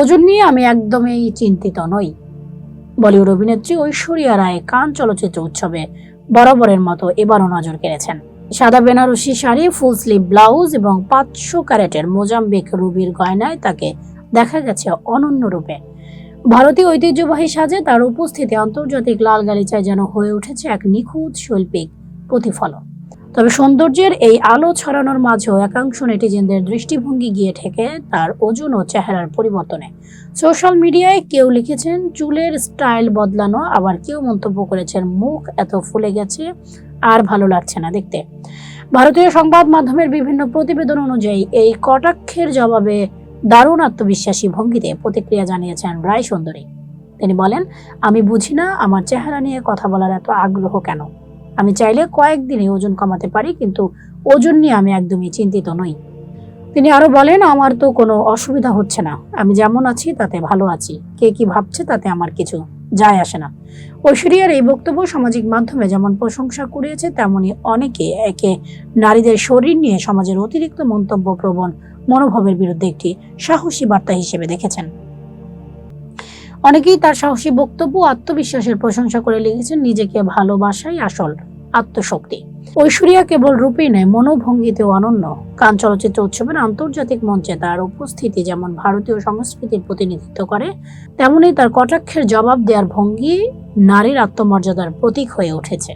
ওজন নিয়ে আমি একদমই চিন্তিত নই। বলিউড অভিনেত্রী ঐশ্বরিয়া রায় কান চলচ্চিত্র উৎসবে বরাবরের মতো এবারও নজর কেড়েছেন। সাদা Banarasi sari, full sleeve blouse এবং পাঁচশো ক্যারেটের মোজাম্বিক রুবির গয়নায় তাকে দেখা গেছে অনন্য রূপে। ভারতীয় ঐতিহ্যবাহী সাজে তার উপস্থিতি আন্তর্জাতিক লাল গালিচায় যেন হয়ে উঠেছে এক নিখুঁত শৈল্পিক প্রতিফলন। তবে সৌন্দর্যের এই আলো ছড়ানোর মাঝেও একাংশ নেটিজেনদের দৃষ্টিভঙ্গি গিয়ে ঠেকে তার ওজন ও চেহারার পরিবর্তনে। সোশ্যাল মিডিয়ায় কেউ লিখেছেন, চুলের স্টাইল বদলানো, আবার কেউ মন্তব্য করেছেন, মুখ এত ফুলে গেছে, আর ভালো লাগছে না দেখতে। ভারতীয় সংবাদ মাধ্যমের বিভিন্ন প্রতিবেদন অনুযায়ী এই কটাক্ষের জবাবে দারুণ আত্মবিশ্বাসী ভঙ্গিতে প্রতিক্রিয়া জানিয়েছেন রায় সুন্দরী তিনি বলেন, আমি বুঝি না আমার চেহারা নিয়ে কথা বলার এত আগ্রহ কেন? আমি চাইলে কয়েকদিনে ওজন কমাতে পারি, কিন্তু ওজন নিয়ে আমি একদমই চিন্তিত নই। তিনি আরও বলেন, আমার তো কোনো অসুবিধা হচ্ছে না। আমি যেমন আছি, তাতে ভালো আছি। কে কি ভাবছে, তাতে আমার কিছু যায় আসে না। ঐশ্বরিয়ার এই বক্তব্য সামাজিক মাধ্যমে যেমন প্রশংসা কুড়িয়েছে, তেমনি অনেকে একে নারীদের শরীর নিয়ে সমাজের অতিরিক্ত মন্তব্য প্রবণ মনোভাবের বিরুদ্ধে একটি সাহসী বার্তা হিসেবে দেখেছেন। অনেকেই তার সাহসী বক্তব্য আত্মবিশ্বাসের প্রশংসা করে লিখেছেন নিজেকে ভালোবাসাই আসল আত্মশক্তি। ঐশ্বরিয়া কেবল রূপেই নয়, মনোভঙ্গিতেও অনন্য। কান চলচ্চিত্র উৎসবের আন্তর্জাতিক মঞ্চে তার উপস্থিতি যেমন ভারতীয় সংস্কৃতির প্রতিনিধিত্ব করে তেমনি তার কটাক্ষের জবাব দেওয়ার ভঙ্গি নারীর আত্মমর্যাদার প্রতীক হয়ে উঠেছে।